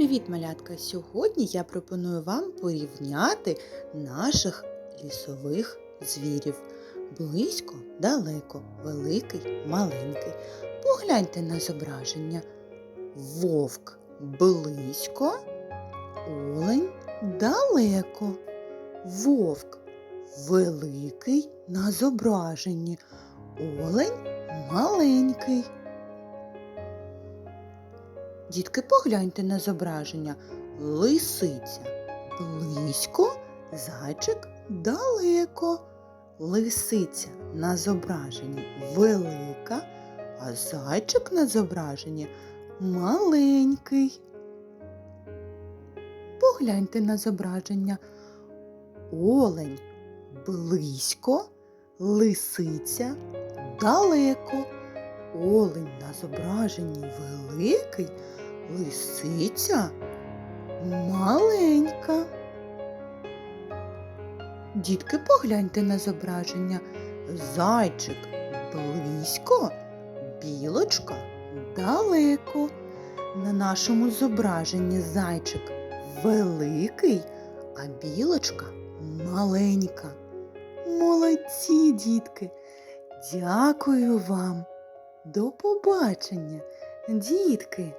привіт, малятка! Сьогодні я пропоную вам порівняти наших лісових звірів. Близько, далеко, великий, маленький. Погляньте на зображення. Вовк близько, олень далеко. Вовк великий на зображенні, олень маленький. Дітки, погляньте на зображення. Лисиця близько, зайчик далеко. Лисиця на зображенні велика, а зайчик на зображенні маленький. Погляньте на зображення. Олень близько, лисиця далеко. Олень на зображенні великий, лисиця маленька. Дітки, погляньте на зображення. Зайчик близько, білочка далеко. На нашому зображенні зайчик великий, а білочка маленька. Молодці, дітки! Дякую вам! До побачення, дітки!